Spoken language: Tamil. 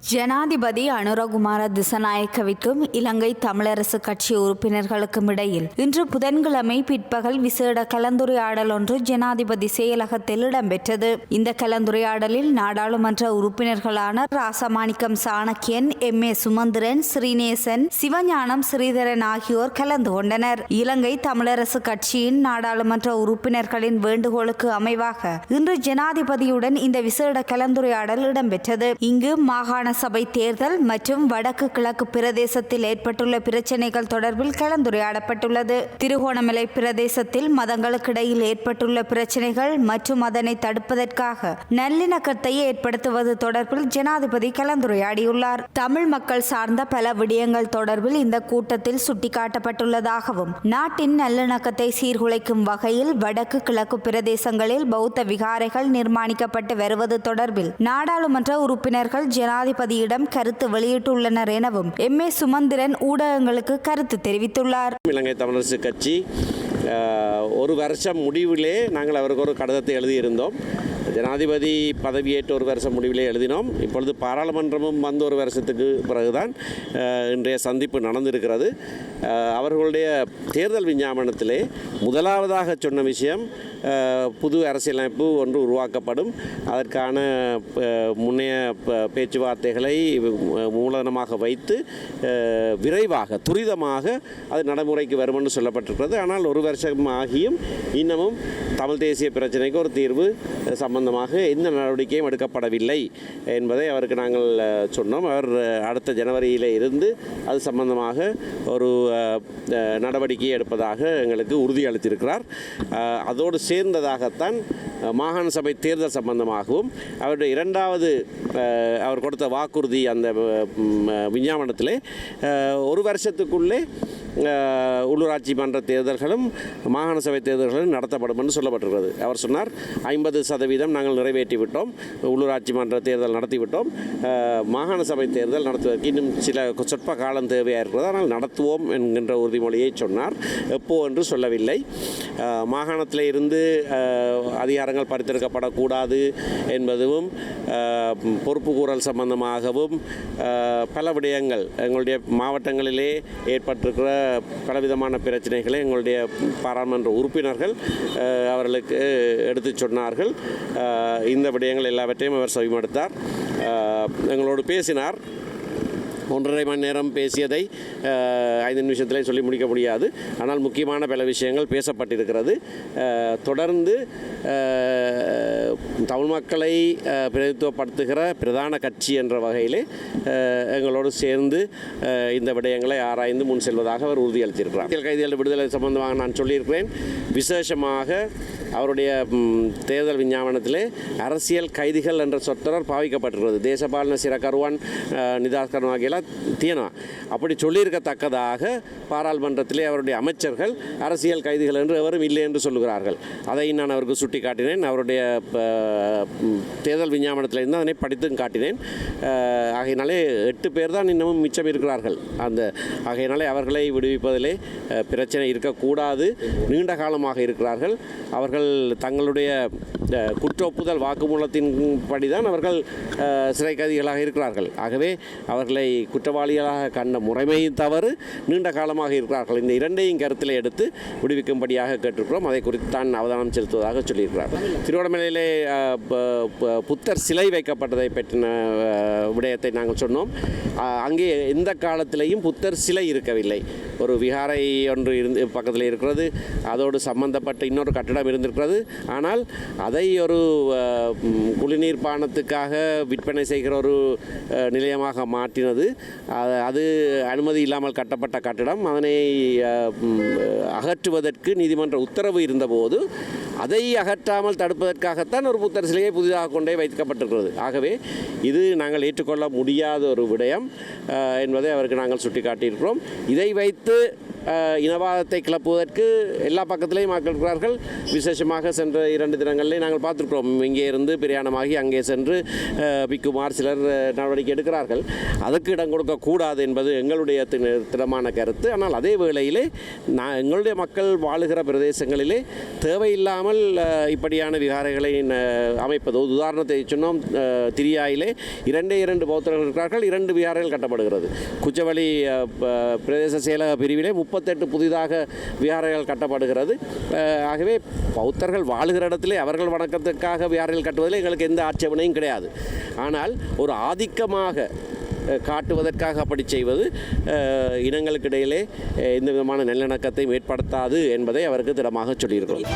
ஜனாதிபதி அனுரகுமார திசநாயக்கவிற்கும் இலங்கை தமிழரசு கட்சி உறுப்பினர்களுக்கும் இடையில் இன்று புதன்கிழமை பிற்பகல் விசேட கலந்துரையாடல் ஒன்று ஜனாதிபதி செயலகத்தில் இடம்பெற்றது. இந்த கலந்துரையாடலில் நாடாளுமன்ற உறுப்பினர்களான ராசமாணிக்கம் சாணக்கியன் எம். ஏ. சுமந்திரன் ஸ்ரீநேசன் சிவஞானம் ஸ்ரீதரன் ஆகியோர் கலந்து கொண்டனர். இலங்கை தமிழரசு கட்சியின் நாடாளுமன்ற உறுப்பினர்களின் வேண்டுகோளுக்கு அமைவாக இன்று ஜனாதிபதியுடன் இந்த விசேட கலந்துரையாடல் இடம்பெற்றது. இங்கு மாகாண சபை தேர்தல் மற்றும் வடக்கு கிழக்கு பிரதேசத்தில் ஏற்பட்டுள்ள பிரச்சினைகள் தொடர்பில் கலந்துரையாடப்பட்டுள்ளது. திருகோணமலை பிரதேசத்தில் மதங்களுக்கிடையில் ஏற்பட்டுள்ள பிரச்சினைகள் மற்றும் அதனை தடுப்பதற்காக நல்லிணக்கத்தை ஏற்படுத்துவது தொடர்பில் ஜனாதிபதி கலந்துரையாடியுள்ளார். தமிழ் மக்கள் சார்ந்த பல விடயங்கள் தொடர்பில் இந்த கூட்டத்தில் சுட்டிக்காட்டப்பட்டுள்ளதாகவும் நாட்டின் நல்லிணக்கத்தை சீர்குலைக்கும் வகையில் வடக்கு கிழக்கு பிரதேசங்களில் பௌத்த விகாரைகள் நிர்மாணிக்கப்பட்டு வருவது தொடர்பில் நாடாளுமன்ற உறுப்பினர்கள் ஜனாதிபதி ஜனாதிபதியிடம் கருத்து வெளியிட்டுள்ளனர் எனவும் எம். ஏ. சுமந்திரன் ஊடகங்களுக்கு கருத்து தெரிவித்துள்ளார். இலங்கை தமிழரசு கட்சி அஹ், ஒரு வருஷம் முடிவிலே நாங்கள் அவருக்கு ஒரு கடிதத்தை எழுதியிருந்தோம். ஜனாதிபதி பதவியேற்ற ஒரு வருஷம் முடிவிலே எழுதினோம். இப்பொழுது பாராளுமன்றமும் வந்து ஒரு வருஷத்துக்கு பிறகுதான் இன்றைய சந்திப்பு நடந்திருக்கிறது. அவர்களுடைய தேர்தல் விஞ்ஞாபனத்திலே முதலாவதாக சொன்ன விஷயம் புது அரசியலமைப்பு ஒன்று உருவாக்கப்படும். அதற்கான முன்னைய பேச்சுவார்த்தைகளை மூலதனமாக வைத்து விரைவாக துரிதமாக அது நடைமுறைக்கு வரும் என்று சொல்லப்பட்டிருக்கிறது. ஆனால் ஒரு வருஷம் ஆகியும் இன்னமும் தமிழ் தேசிய பிரச்சனைக்கு ஒரு தீர்வு அஹ், சம்பந்தமாக எந்த நடவடிக்கையும் எடுக்கப்படவில்லை என்பதை அவருக்கு நாங்கள் சொன்னோம். அவர் அடுத்த ஜனவரியில் இருந்து அது சம்பந்தமாக ஒரு நடவடிக்கை எடுப்பதாக எங்களுக்கு உறுதியளித்திருக்கிறார் அதோடு சேர்ந்ததாகத்தான் மாகாண சபை தேர்தல் சம்பந்தமாகவும் அவருடைய இரண்டாவது அவர் கொடுத்த வாக்குறுதி அந்த விஞ்ஞாபனத்தில் விஞ்ஞாபனத்திலே ஒரு வருஷத்துக்குள்ளே உள்ளூராட்சி மன்ற தேர்தல்களும் மாகாண சபை தேர்தல்களும் நடத்தப்படும் என்று சொல்லப்பட்டிருக்கிறது. அவர் சொன்னார் ஐம்பது சதவீதம் நாங்கள் நிறைவேற்றி விட்டோம் உள்ளூராட்சி மன்ற தேர்தல் நடத்திவிட்டோம் மாகாண சபை தேர்தல் நடத்துவதற்கு இன்னும் சில சொற்ப காலம் தேவையாக இருக்கிறது ஆனால் நடத்துவோம் என்கின்ற உறுதிமொழியை சொன்னார். எப்போ என்று சொல்லவில்லை. மாகாணத்தில் இருந்து அதிகாரங்கள் பறித்தெடுக்கப்படக்கூடாது என்பதும் பொறுப்பு கூறல் சம்பந்தமாகவும் பல விடயங்கள் எங்களுடைய மாவட்டங்களிலே ஏற்பட்டிருக்கிற பலவிதமான பிரச்சனைகளை எங்களுடைய பாராளுமன்ற உறுப்பினர்கள் அவர்களுக்கு எடுத்துச் சொன்னார்கள். இந்த விடயங்கள் எல்லாவற்றையும் அவர் செவிமடுத்தார். எங்களோடு பேசினார். ஒன்றரை மணி நேரம் பேசியதை ஐந்து நிமிஷத்திலே சொல்லி முடிக்க முடியாது. ஆனால் முக்கியமான பல விஷயங்கள் பேசப்பட்டிருக்கிறது. தொடர்ந்து தமிழ் மக்களை பிரதித்துவப்படுத்துகிற பிரதான கட்சி என்ற வகையில் எங்களோடு சேர்ந்து இந்த விடயங்களை ஆராய்ந்து முன் செல்வதாக அவர் உறுதியளித்திருக்கிறார். அரசியல் கைதிகள் விடுதலை சம்பந்தமாக நான் சொல்லியிருக்கிறேன். விசேஷமாக அவருடைய தேர்தல் விஞ்ஞாபனத்திலே அரசியல் கைதிகள் என்ற சொற்றொடர் பாவிக்கப்பட்டுள்ளது தேசபாலன சிறகருவான் நிதாஸ்கரன் ஆகியெல்லாம் தீனா அப்படி சொல்லியிருக்கத்தக்கதாக பாராளுமன்றத்திலே அவருடைய அமைச்சர்கள் அரசியல் கைதிகள் என்று எவரும் இல்லை என்று சொல்லுகிறார்கள். அதை நான் அவருக்கு சுட்டி காட்டினேன் அவருடைய தேர்தல் விஞ்ஞாபனத்தில் தேர்தல் அதனை படித்தும் காட்டினேன். ஆகையினாலே எட்டு பேர் தான் இன்னமும் மிச்சம் இருக்கிறார்கள். அந்த ஆகையினாலே அவர்களை விடுவிப்பதிலே பிரச்சனை இருக்கக்கூடாது. நீண்ட காலமாக இருக்கிறார்கள். அவர்கள் தங்களுடைய இந்த குற்ற ஒப்புதல் வாக்குமூலத்தின் படிதான் அவர்கள் சிறை கைதிகளாக இருக்கிறார்கள். ஆகவே அவர்களை குற்றவாளிகளாக கண்ட முறைமை தவறு நீண்ட காலமாக இருக்கிறார்கள். இந்த இரண்டையும் கருத்தில் எடுத்து விடுவிக்கும்படியாக கேட்டிருக்கிறோம். அதை குறித்து தான் அவதானம் செலுத்துவதாக சொல்லியிருக்கிறார். திருவண்ணாமலையிலே புத்தர் சிலை வைக்கப்பட்டதை பற்றின விடயத்தை நாங்கள் சொன்னோம். அங்கே எந்த காலத்திலேயும் புத்தர் சிலை இருக்கவில்லை. ஒரு விகாரை ஒன்று இருந்து பக்கத்தில் இருக்கிறது. அதோடு சம்பந்தப்பட்ட இன்னொரு கட்டடம் இருந்திருக்கிறது. ஆனால் அதை ஒரு குளிநீர் பானத்துக்காக விற்பனை செய்கிற ஒரு நிலையமாக மாற்றினது. அது- அனுமதி இல்லாமல் கட்டப்பட்ட கட்டடம். அதனை அகற்றுவதற்கு நீதிமன்ற உத்தரவு இருந்தபோது அதை அகற்றாமல் தடுப்பதற்காகத்தான் ஒரு புத்தர் சிலையை புதிதாக கொண்டே வைக்கப்பட்டிருக்கிறது. ஆகவே இது நாங்கள் ஏற்றுக்கொள்ள முடியாத ஒரு விடயம் என்பதை அவருக்கு நாங்கள் சுட்டிக்காட்டியிருக்கிறோம். இதை வைத்து இனவாதத்தை கிளப்புவதற்கு எல்லா பக்கத்திலையும் மக்கள் இருக்கிறார்கள். விசேஷமாக சென்ற இரண்டு தினங்களில் நாங்கள் பார்த்துருக்கிறோம். இங்கே இருந்து பிரயாணமாகி அங்கே சென்று பிக்குமார் சிலர் நடவடிக்கை எடுக்கிறார்கள். அதற்கு இடம் கொடுக்கக்கூடாது என்பது எங்களுடைய திடமான கருத்து. ஆனால் அதே வேளையிலே நான் எங்களுடைய மக்கள் வாழுகிற பிரதேசங்களிலே தேவையில்லாமல் இப்படியான விகாரைகளை அமைப்பது உதாரணத்தை சொன்னோம் திரியாயிலே இரண்டே இரண்டு பௌத்தர்கள் இருக்கிறார்கள். இரண்டு விகாரைகள் கட்டப்படுகிறது. குச்சவழி ப- பிரதேச செயலக பிரிவிலே முப்பத்தெட்டு புதிதாக விகாரைகள் கட்டப்படுகிறது. ஆகவே பௌத்தர்கள் வாழுகிற இடத்திலே அவர்கள் வணக்கத்துக்காக விகாரைகள் கட்டுவதில் எங்களுக்கு எந்த ஆட்சேபனையும் கிடையாது. ஆனால் ஒரு ஆதிக்கமாக காட்டுவதற்காக அப்படி செய்வது இனங்களுக்கிடையிலே இனங்களுக்கு இடையிலே எந்த விதமான நல்லிணக்கத்தையும் ஏற்படுத்தாது என்பதை அவருக்கு திடமாக சொல்லியிருக்கிறோம்.